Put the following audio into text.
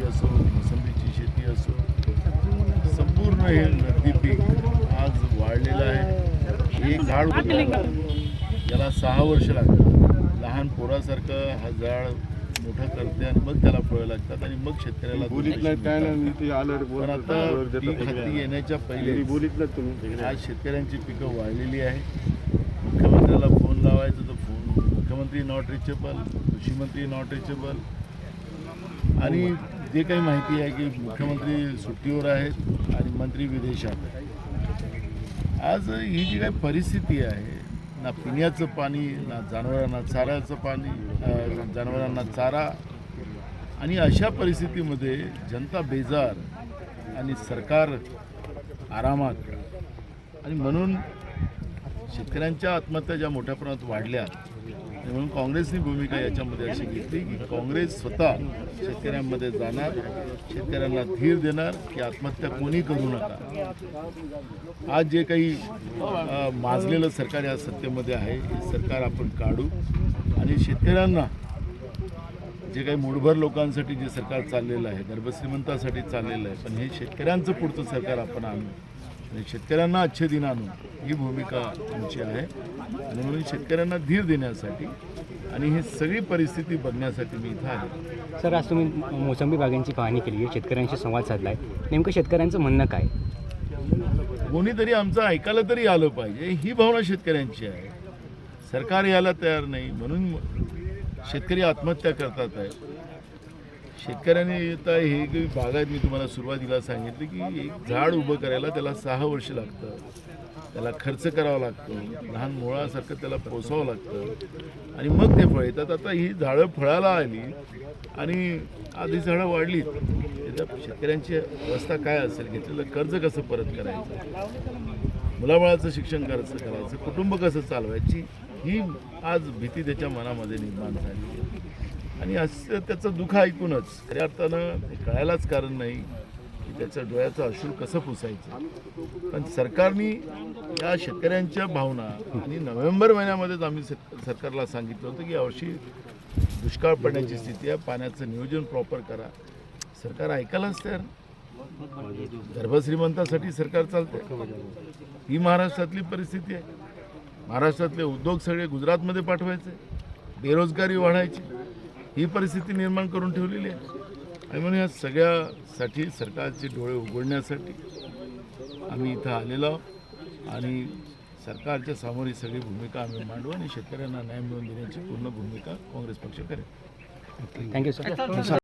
शेती असो मोसंबीची शेती असो संपूर्ण हे नगदी पीक आज वाढलेलं आहे. एक झाड याला सहा वर्ष लागतात. लहान पोरासारखं हा झाड मोठं करते आणि मग त्याला फळं लागतात आणि मग शेतकऱ्याला पण आता पीक हाती येण्याच्या पहिले बोलीत नाही तुम्ही. आज शेतकऱ्यांची पिकं वाढलेली आहे मुख्यमंत्र्याला फोन लावायचं तर फोन. मुख्यमंत्री नॉट रिचेबल कृषी मंत्री नॉट रिचेबल. आणि जे काही माहिती आहे की मुख्यमंत्री सुट्टीवर आहेत आणि मंत्री विदेशात आहेत. आज ही जी काही परिस्थिती आहे ना पिण्याचं पाणी ना जनावरांना चाऱ्याचं पाणी जनावरांना चारा आणि अशा परिस्थितीमध्ये जनता बेजार आणि सरकार आरामात. आणि म्हणून शेतकऱ्यांच्या आत्महत्या ज्या मोठ्या प्रमाणात वाढल्या म्हणून काँग्रेसनी भूमिका याच्यामध्ये अशी घेतली की काँग्रेस स्वतः शेतकऱ्यांमध्ये जाणार शेतकऱ्यांना धीर देणार की आत्महत्या कोणी करू नका. आज जे काही माजलेलं सरकार या सत्तेमध्ये आहे हे सरकार आपण काढू. आणि शेतकऱ्यांना जे काही मूठभर लोकांसाठी जे सरकार चाललेलं आहे गर्भश्रीमंतासाठी चाललेलं आहे पण हे शेतकऱ्यांचं पुढचं सरकार आपण आणू. आणि शेतकऱ्यांना अच्छे दिन आणू ही भूमिका आमची आहे. आणि म्हणून शेतकऱ्यांना धीर देण्यासाठी आणि ही सगळी परिस्थिती बघण्यासाठी मी इथं आहे. सर आज तुम्ही मोसंबी बागांची पाहणी केली आहे शेतकऱ्यांशी संवाद साधला आहे नेमकं शेतकऱ्यांचं म्हणणं काय? कोणीतरी आमचं ऐकायला तरी आलं पाहिजे ही भावना शेतकऱ्यांची आहे. सरकार यायला तयार नाही म्हणून शेतकरी आत्महत्या करतात आहे. शेतकऱ्यांनी आता हे काही बागायत मी तुम्हाला सुरुवातीला सांगितलं की एक झाड उभं करायला त्याला सहा वर्ष लागतं. त्याला खर्च करावा लागतो लहान मुळासारखं त्याला पोसावं लागतं आणि मग ते फळ येतात. आता ही झाडं फळाला आली आणि आधी झाडं वाढली त्याच्या शेतकऱ्यांची अवस्था काय असेल घेतलेलं कर्ज कसं परत करायचं? मुलाबाळाचं शिक्षण कसं करायचं? कुटुंब कसं चालवायची? ही आज भीती त्याच्या मनामध्ये निर्माण झाली आहे. आणि असं त्याचं दुःख ऐकूनच खऱ्या अर्थानं कळायलाच कारण नाही की त्याच्या डोळ्याचं अश्रू कसं पुसायचं. पण सरकारने या शेतकऱ्यांच्या भावना आणि नोव्हेंबर महिन्यामध्येच आम्ही सरकारला सांगितलं होतं की यावर्षी दुष्काळ पडण्याची स्थिती आहे पाण्याचं नियोजन प्रॉपर करा. सरकार ऐकायलाच तयार गर्भश्रीमंतासाठी सरकार चालते ही महाराष्ट्रातली परिस्थिती आहे. महाराष्ट्रातले उद्योग सगळे गुजरातमध्ये पाठवायचे. बेरोजगारी वाढायची. ही परिस्थिती निर्माण करून ठेवलेली आहे. आणि म्हणून या सगळ्यासाठी सरकारचे डोळे उघडण्यासाठी आम्ही इथं आलेलो आहोत. आणि सरकारच्या समोर ही सगळी भूमिका आम्ही मांडू आणि शेतकऱ्यांना न्याय मिळवून देण्याची पूर्ण भूमिका काँग्रेस पक्ष करेल. Thank you sir